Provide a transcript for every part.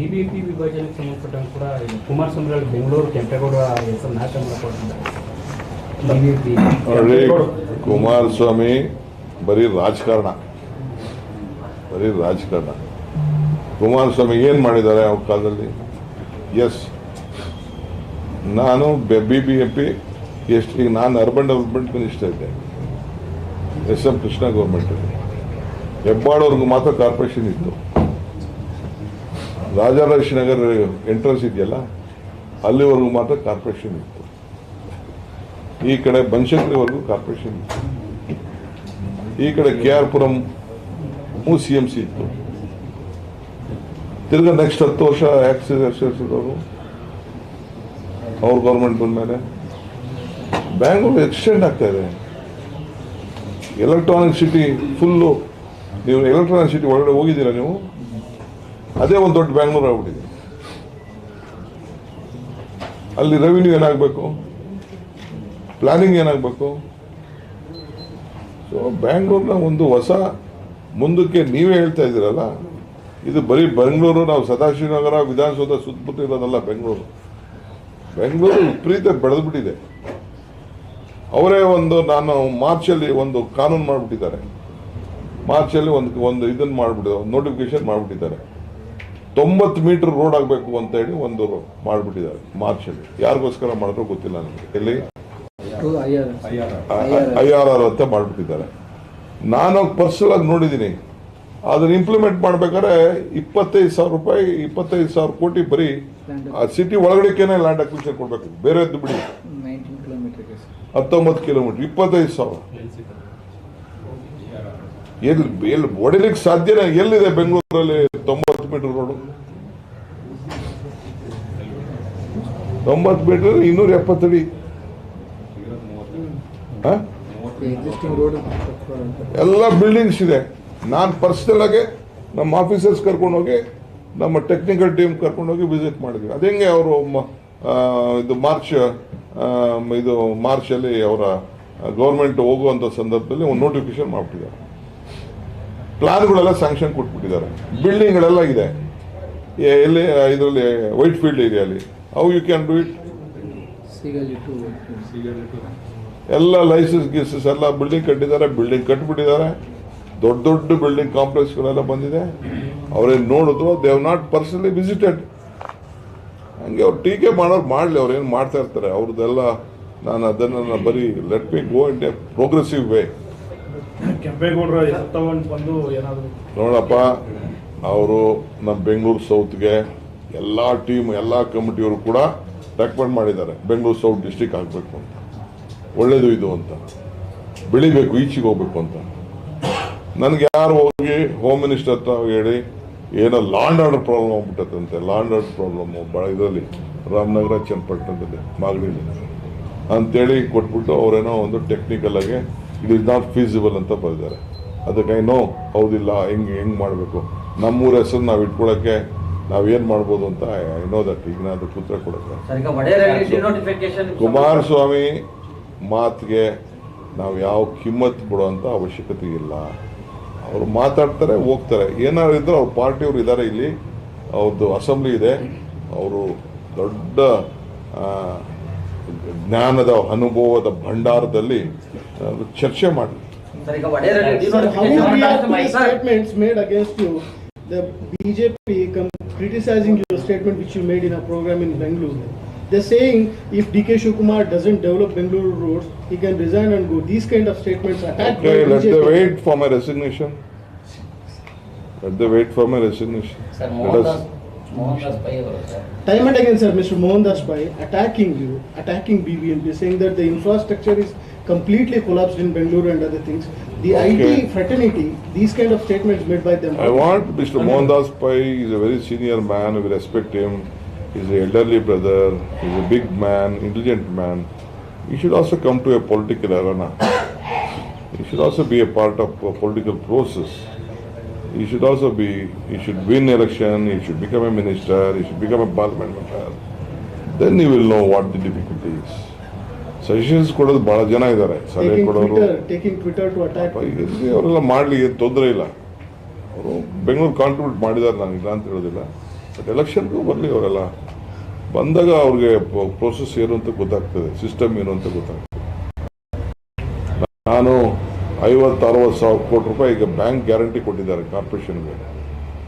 BBMP ವಿಭಜನೆಗೆ ಸಂಬಂಧಪಟ್ಟಂಗೆ ಕೂಡ ಕುಮಾರಸ್ವಾಮಿ ಅವರು ಬೆಂಗಳೂರು ಕೆಂಪೇಗೌಡ ಹೆಸರು ನಾಶ ನೋಡಿ ಕುಮಾರಸ್ವಾಮಿ ಬರೀ ರಾಜಕಾರಣ. ಬರೀ ರಾಜಕಾರಣ. ಕುಮಾರಸ್ವಾಮಿ ಏನು ಮಾಡಿದ್ದಾರೆ ಅವ್ರ ಕಾಲದಲ್ಲಿ? ಎಸ್ ನಾನು ಬಿ ಬಿ ಎಂ ಪಿ ಎಷ್ಟು ಈಗ ನಾನು ಅರ್ಬನ್ ಡೆವಲಪ್ಮೆಂಟ್ ಮಿನಿಸ್ಟರ್ ಇದ್ದೆ. ಎಸ್ ಎಂ ಕೃಷ್ಣ ಗೌರ್ಮೆಂಟ್ ಹೆಬ್ಬಾಳವ್ರಿಗೂ ಮಾತ್ರ ಕಾರ್ಪೊರೇಷನ್ ಇತ್ತು. ರಾಜಾರಾಜ್ ನಗರ್ ಎಂಟ್ರೆನ್ಸ್ ಇದೆಯಲ್ಲ, ಅಲ್ಲಿವರೆಗೂ ಮಾತ್ರ ಕಾರ್ಪೊರೇಷನ್ ಇತ್ತು. ಈ ಕಡೆ ಬನಶಂಕರಿವರೆಗೂ ಕಾರ್ಪೊರೇಷನ್ ಇತ್ತು. ಈ ಕಡೆ K R Puram C M C ಇತ್ತು. ತಿರ್ಗಾ ನೆಕ್ಸ್ಟ್ ಹತ್ತು ವರ್ಷ ಆಕ್ಸಿಸ್ ಸೇರಿಸಿದವರು ಅವ್ರ ಗೌರ್ಮೆಂಟ್ ಬಂದಮೇಲೆ ಬ್ಯಾಂಗ್ಳೂರು ಎಕ್ಸ್ಟೆಂಡ್ ಆಗ್ತಾ ಇದೆ. ಎಲೆಕ್ಟ್ರಾನಿಕ್ ಸಿಟಿ ಫುಲ್ಲು ನೀವು ಎಲೆಕ್ಟ್ರಾನಿಕ್ ಸಿಟಿ ಒಳಗಡೆ ಹೋಗಿದ್ದೀರಾ ನೀವು? ಅದೇ ಒಂದು ದೊಡ್ಡ ಬ್ಯಾಂಗ್ಳೂರು ಆಗ್ಬಿಟ್ಟಿದೆ. ಅಲ್ಲಿ ರೆವಿನ್ಯೂ ಏನಾಗಬೇಕು? ಪ್ಲಾನಿಂಗ್ ಏನಾಗಬೇಕು? ಸೊ ಬ್ಯಾಂಗ್ಳೂರ್ನ ಒಂದು ಹೊಸ ಮುಂದಕ್ಕೆ ನೀವೇ ಹೇಳ್ತಾ ಇದ್ದೀರಲ್ಲ, ಇದು ಬರೀ ಬೆಂಗಳೂರು, ನಾವು ಸದಾಶಿವನಗರ, ವಿಧಾನಸೌಧ ಸುತ್ತಮುತ್ತ ಇರೋದಲ್ಲ ಬೆಂಗಳೂರು. ಬೆಂಗಳೂರು ವಿಪರೀತ ಬೆಳೆದ್ಬಿಟ್ಟಿದೆ. ಅವರೇ ಒಂದು ನಾನು ಮಾರ್ಚಲ್ಲಿ ಒಂದು ಕಾನೂನು ಮಾಡಿಬಿಟ್ಟಿದ್ದಾರೆ. ಮಾರ್ಚಲ್ಲಿ ಒಂದು ಒಂದು ಇದನ್ನು ಮಾಡಿಬಿಟ್ಟಿದ್ದಾರೆ ನೋಟಿಫಿಕೇಶನ್ ಮಾಡಿಬಿಟ್ಟಿದ್ದಾರೆ. ತೊಂಬತ್ತು ಮೀಟರ್ ರೋಡ್ ಆಗಬೇಕು ಅಂತ ಹೇಳಿ ಒಂದು ಮಾಡಿಬಿಟ್ಟಿದ್ದಾರೆ ಮಾರ್ಚಲ್ಲಿ. ಯಾರಿಗೋಸ್ಕರ ಮಾಡಿದ್ರು ಗೊತ್ತಿಲ್ಲ ನನಗೆ ಎಲ್ಲಿ? ಐ ಆರ್ ಆರ್ ಅಂತ ಮಾಡಿಬಿಟ್ಟಿದ್ದಾರೆ. ನಾನು ಪರ್ಸನಲ್ ಆಗಿ ನೋಡಿದ್ದೀನಿ. ಅದನ್ನ ಇಂಪ್ಲಿಮೆಂಟ್ ಮಾಡ್ಬೇಕಾದ್ರೆ ಇಪ್ಪತ್ತೈದು ಸಾವಿರ ರೂಪಾಯಿ ಇಪ್ಪತ್ತೈದು ಸಾವಿರ ಕೋಟಿ ಬರೀ ಆ ಸಿಟಿ ಒಳಗಡೆಕೇನೆ ಲ್ಯಾಂಡ್ ಅಕ್ವಿಷನ್ ಕೊಡಬೇಕು. ಬೇರೆದ್ದು ಬಿಡಿ. ಹತ್ತೊಂಬತ್ತು ಕಿಲೋಮೀಟರ್ ಇಪ್ಪತ್ತೈದು ಸಾವಿರ. ಎಲ್ಲಿ ಎಲ್ಲಿ ಹೊಡಿಲಿಕ್ಕೆ ಸಾಧ್ಯನೇ ಎಲ್ಲಿದೆ ಬೆಂಗಳೂರಲ್ಲಿ ತೊಂಬತ್ತು ಮೀಟರ್ ರೋಡು? ತೊಂಬತ್ತು ಮೀಟರ್ ಇನ್ನೂರ ಎಪ್ಪತ್ತಡಿ ಎಲ್ಲ ಬಿಲ್ಡಿಂಗ್ಸ್ ಇದೆ. ನಾನು ಪರ್ಸನಲ್ ಆಗಿ ನಮ್ಮ ಆಫೀಸರ್ಸ್ ಕರ್ಕೊಂಡೋಗಿ, ನಮ್ಮ ಟೆಕ್ನಿಕಲ್ ಟೀಮ್ ಕರ್ಕೊಂಡೋಗಿ ವಿಸಿಟ್ ಮಾಡಿದ್ವಿ. ಅದು ಹೆಂಗೆ ಅವರು ಇದು ಮಾರ್ಚ್ ಇದು ಮಾರ್ಚಲ್ಲಿ ಅವರ ಗೌರ್ಮೆಂಟ್ ಹೋಗುವಂಥ ಸಂದರ್ಭದಲ್ಲಿ ಒಂದು ನೋಟಿಫಿಕೇಶನ್ ಮಾಡಿಬಿಟ್ಟಿದ್ದಾರೆ. ಪ್ಲಾನ್ಗಳೆಲ್ಲ ಸ್ಯಾಂಕ್ಷನ್ ಕೊಟ್ಬಿಟ್ಟಿದ್ದಾರೆ. ಬಿಲ್ಡಿಂಗ್ಗಳೆಲ್ಲ ಇದೆ. ಎ- ಎಲ್ಲಿ ಇದರಲ್ಲಿ Whitefield ಏರಿಯಾಲಿ how you can do it ಸಿಗಲಿ ಟು ಎಲ್ಲ ಲೈಸೆನ್ಸ್ ಗೀಸಸ್ ಎಲ್ಲ ಬಿಲ್ಡಿಂಗ್ ಕಟ್ಟಿದ್ದಾರೆ ಬಿಲ್ಡಿಂಗ್ ಕಟ್ಬಿಟ್ಟಿದ್ದಾರೆ. ದೊಡ್ಡ ದೊಡ್ಡ ಬಿಲ್ಡಿಂಗ್ ಕಾಂಪ್ಲೆಕ್ಸ್ಗಳೆಲ್ಲ ಬಂದಿದೆ. ಅವ್ರೇನು ನೋಡಿದ್ರು they have not personally visited ಹಂಗೆ ಅವ್ರು ಟೀಕೆ ಮಾಡೋರು ಮಾಡಲಿ ಅವ್ರು ಏನು ಮಾಡ್ತಾ ಇರ್ತಾರೆ. ಅವ್ರದ್ದೆಲ್ಲ ನಾನು ಅದನ್ನು ಬರೀ let me go in a progressive way ಕೆಂಪೇಗೌಡರ ಬಂದು ಏನಾದ್ರು ನೋಡಪ್ಪ, ಅವರು ನಮ್ಮ ಬೆಂಗಳೂರು ಸೌತ್ಗೆ ಎಲ್ಲ ಟೀಮ್, ಎಲ್ಲ ಕಮಿಟಿಯವರು ಕೂಡ ರೆಕಮೆಂಡ್ ಮಾಡಿದ್ದಾರೆ. ಬೆಂಗಳೂರು ಸೌತ್ ಡಿಸ್ಟಿಕ್ ಆಗಬೇಕು ಅಂತ. ಒಳ್ಳೇದು ಇದು ಅಂತ. ಬೆಳಿಬೇಕು, ಈಚೆಗೆ ಹೋಗ್ಬೇಕು ಅಂತ. ನನಗೆ ಯಾರು ಹೋಗಿ ಹೋಮ್ ಮಿನಿಸ್ಟರ್ ಹತ್ರ ಹೇಳಿ, ಏನೋ ಲಾಂಡ್ ಆರ್ಡರ್ ಪ್ರಾಬ್ಲಮ್ ಆಗ್ಬಿಟ್ಟದಂತೆ ಲಾಂಡ್ ಆರ್ಡರ್ ಪ್ರಾಬ್ಲಮ್ಮು ಭಾಳ ಇದರಲ್ಲಿ. ರಾಮನಗರ, ಚನ್ನಪಟ್ಟಣದಲ್ಲಿ, ಮಾಗಡಿಲಿ. ಅಂತೇಳಿ ಕೊಟ್ಬಿಟ್ಟು ಅವರೇನೋ ಒಂದು ಟೆಕ್ನಿಕಲ್ ಆಗಿ ಇಟ್ ಈಸ್ ನಾಟ್ ಫೀಸಿಬಲ್ ಅಂತ ಬರೆದಿದ್ದಾರೆ. ಅದಕ್ಕೆ ಐ ನೋ ಹೌದಿಲ್ಲ ಹೆಂಗೆ ಹೆಂಗೆ ಮಾಡಬೇಕು? ನಮ್ಮೂರ ಹೆಸರು ನಾವು ಇಟ್ಕೊಳ್ಳೋಕ್ಕೆ ನಾವೇನು ಮಾಡ್ಬೋದು ಅಂತ ಐ ನೋ ದಟ್ ಈಗ ನಾನು ಅದಕ್ಕೆ ಉತ್ತರ ಕೊಡೋಕ್ಕೆ. ಕುಮಾರಸ್ವಾಮಿ ಮಾತಿಗೆ ನಾವು ಯಾವ ಕಿಮ್ಮತ್ತು ಬಿಡೋವಂಥ ಅವಶ್ಯಕತೆ ಇಲ್ಲ. ಅವರು ಮಾತಾಡ್ತಾರೆ ಹೋಗ್ತಾರೆ. ಏನಾದ್ರು ಇದ್ರೆ ಅವ್ರ ಪಾರ್ಟಿಯವರು ಇದ್ದಾರೆ ಇಲ್ಲಿ. ಅವ್ರದ್ದು ಅಸೆಂಬ್ಲಿ ಇದೆ. ಅವರು ದೊಡ್ಡ ಜ್ಞಾನದ ಅನುಭವದ ಭಂಡಾರದಲ್ಲಿ ಆ, ಚರ್ಚೆ ಮಾಡಿ ಸರ್ ಈಗ ವಡೇರಲ್ಲಿ Sir, how do you react to the denotification statements made against you? The BJP com- criticizing your statement which you made in a program in Bengaluru. They're saying if DK Shivakumar doesn't develop Bengaluru roads, he can resign and go. These kind of statements attacked Okay, by let the BJP. wait for my resignation. Let the wait for my resignation. Sir Let Mohan us- Time and again, sir, Mr. Mohan Pai attacking you, attacking BBMP, saying that the infrastructure is completely collapsed in Bengaluru and other things. The okay. IT fraternity, these kind of statements made by them. I want Mr. Mohan Pai is a very senior man. We respect him. He's an elderly brother. He's a big man, intelligent man. He should also come to a political arena. he should also be a part of a political process. He should also be, he should win election, he should become a minister, he should become a parliament member. Then he will know what the difficulty is. Suggestions ಕೊಡೋದು ಬಹಳ ಜನ ಇದ್ದಾರೆ ಸಲಹೆ ಕೊಡೋರು taking Twitter to attack. ಇರಲಿ ಅವರೆಲ್ಲ ಮಾಡಲಿ ಏನು ತೊಂದರೆ ಇಲ್ಲ ಅವರು ಬೆಂಗಳೂರು ಕಾಂಟ್ರಿಬ್ಯೂಟ್ ಮಾಡಿದ್ದಾರೆ ನಾನು ಇಲ್ಲ ಅಂತ ಹೇಳೋದಿಲ್ಲ ಬಟ್ ಎಲೆಕ್ಷನ್ಗೂ ಬರಲಿ ಅವರೆಲ್ಲ ಬಂದಾಗ ಅವ್ರಿಗೆ ಪ್ರೋಸೆಸ್ ಏನು ಅಂತ ಗೊತ್ತಾಗ್ತದೆ ಸಿಸ್ಟಮ್ ಏನು ಅಂತ ಗೊತ್ತಾಗ್ತದೆ ನಾನು ಐವತ್ತು ಅರವತ್ತು ಸಾವಿರ ಕೋಟಿ ರೂಪಾಯಿ ಈಗ ಬ್ಯಾಂಕ್ ಗ್ಯಾರಂಟಿ ಕೊಟ್ಟಿದ್ದಾರೆ ಕಾರ್ಪೊರೇಷನ್ಗೆ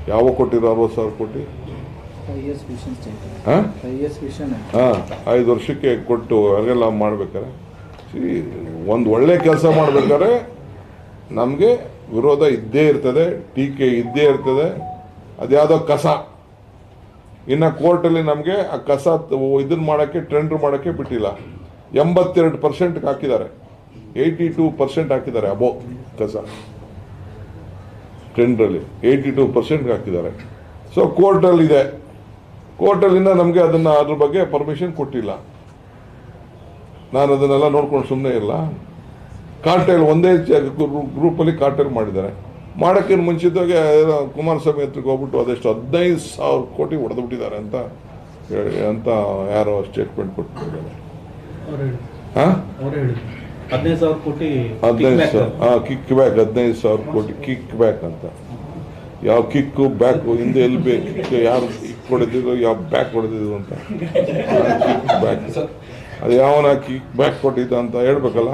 ಯಾವ ಕೊಟ್ಟಿರೋ ಅರವತ್ತು ಸಾವಿರ ಕೋಟಿ? ಹಾಂ? ಐದು ವರ್ಷಕ್ಕೆ ಕೊಟ್ಟು ಅವರೆಲ್ಲ ಮಾಡ್ಬೇಕಾರೆ ಒಂದು ಒಳ್ಳೆ ಕೆಲಸ ಮಾಡ್ಬೇಕಾದ್ರೆ ನಮಗೆ ವಿರೋಧ ಇದ್ದೇ ಇರ್ತದೆ ಟೀಕೆ ಇದ್ದೇ ಇರ್ತದೆ. ಅದ್ಯಾವುದೋ ಕಸ. ಇನ್ನು ಕೋರ್ಟಲ್ಲಿ ನಮಗೆ ಆ ಕಸ ಇದನ್ನ ಮಾಡೋಕ್ಕೆ ಟೆಂಡರ್ ಮಾಡೋಕ್ಕೆ ಬಿಟ್ಟಿಲ್ಲ. ಎಂಬತ್ತೆರಡು ಪರ್ಸೆಂಟ್ಗೆ ಹಾಕಿದ್ದಾರೆ. ಏಯ್ಟಿ ಟೂ ಪರ್ಸೆಂಟ್ ಹಾಕಿದ್ದಾರೆ ಅಬೋ ಕಸ. ಟೆಂಡ್ರಲ್ಲಿ ಏಯ್ಟಿ ಟೂ ಪರ್ಸೆಂಟ್ ಹಾಕಿದ್ದಾರೆ. ಸೊ ಕೋರ್ಟಲ್ಲಿ ಇದೆ ಕೋರ್ಟಲ್ಲಿಂದ ನಮಗೆ ಅದನ್ನು ಅದ್ರ ಬಗ್ಗೆ ಪರ್ಮಿಷನ್ ಕೊಟ್ಟಿಲ್ಲ. ನಾನು ಅದನ್ನೆಲ್ಲ ನೋಡ್ಕೊಂಡು ಸುಮ್ಮನೆ ಇಲ್ಲ. ಕಾರ್ಟೆಲ್ ಒಂದೇ ಗ್ರೂಪಲ್ಲಿ ಕಾರ್ಟೆಲ್ ಮಾಡಿದ್ದಾರೆ. ಮಾಡೋಕ್ಕಿಂತ ಮುಂಚಿತವಾಗಿ ಕುಮಾರಸ್ವಾಮಿ ಹತ್ರಕ್ಕೆ ಹೋಗ್ಬಿಟ್ಟು ಅದೆಷ್ಟು ಹದಿನೈದು ಸಾವಿರ ಕೋಟಿ ಹೊಡೆದು ಬಿಟ್ಟಿದ್ದಾರೆ ಅಂತ ಹೇಳಿ- ಅಂತ ಯಾರೋ ಸ್ಟೇಟ್ಮೆಂಟ್ ಕೊಟ್ಟು ಹಾಂ? ಹದಿನೈದು ಸಾವಿರ ಕೋಟಿ ಹದಿನೈದು ಸಾವಿರ. ಹಾಂ ಕಿಕ್ ಬ್ಯಾಕ್ ಹದಿನೈದು ಸಾವಿರ ಕೋಟಿ ಕಿಕ್ ಬ್ಯಾಕ್ ಅಂತ. ಯಾವ ಕಿಕ್ಕು ಬ್ಯಾಕು ಹಿಂದೆ ಎಲ್ಲಿ ಬೇಕು ಯಾರು ಕಿಕ್ ಹೊಡೆದಿದ್ರು ಯಾವ ಬ್ಯಾಕ್ ಹೊಡೆದಿದ್ರು ಅಂತ. ಕಿಕ್ ಬ್ಯಾಕ್ ಅದು ಯಾವನ ಕಿಕ್ ಬ್ಯಾಕ್ ಕೊಟ್ಟಿದ್ದ ಅಂತ ಹೇಳ್ಬೇಕಲ್ಲ.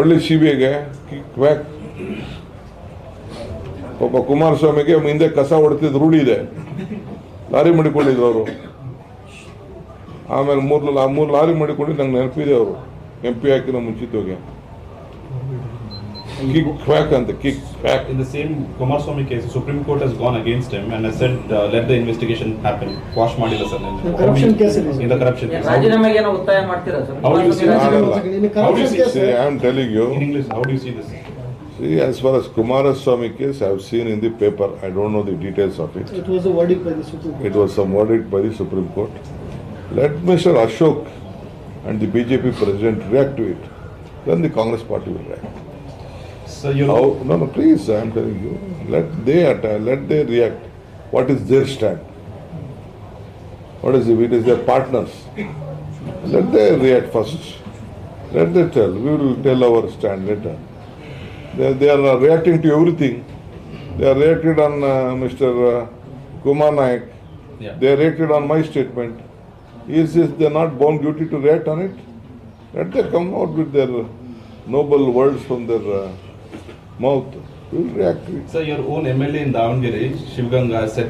ಒಳ್ಳೆ ಸಿ ಬಿ ಐಗೆ ಕಿಕ್ ಬ್ಯಾಕ್ ಒಬ್ಬ ಕುಮಾರಸ್ವಾಮಿಗೆ ಹಿಂದೆ ಕಸ ಹೊಡೆದಿದ್ದು ರೂಢಿ ಇದೆ. ಲಾರಿ ಮಡಿಕೊಂಡಿದ್ರು ಅವರು. ಆಮೇಲೆ ಮೂರು ಆ ಮೂರು ಲಾರಿ ಮಾಡಿಕೊಂಡು ನಂಗೆ ನೆನಪಿದೆ ಅವರು. ಎಂ ಪಿ ಹಾಕಿ ನಮ್ಮ ಮುಂಚಿತೋಗೆ ಕಿಕ್ ಅಂತ kick in same Kumaraswamy case Supreme Court has gone against him and said the investigation was ಮಾಡಿಲ್ಲ ಸರ್ ಕೇಸ್ ಏನೋ ಒತ್ತಾಯ ಮಾಡ್ತೀರಾ sir? How do you I am telling you in English how do you see this as far Kumaraswamy case I have seen in the paper I don't know the details of it it was a by the Supreme Court it was by the Supreme Court Let Mr. Ashok and the BJP president react to it. Then the Congress party will react. So you How, know, no, no, please, I am telling you, let they attack, let they react. What is their stand? What is it? It is their partners. Let they react first. Let they tell. We will tell our stand later. They, they are reacting to everything. They are reacted on uh, Mr. Uh, Kumar Naik. Yeah. They reacted on my statement. Is this they are not bound duty to react on it? Let them come out with their noble words from their uh, mouth. We will react to it. so your own MLA in Davangere, Shivganga, said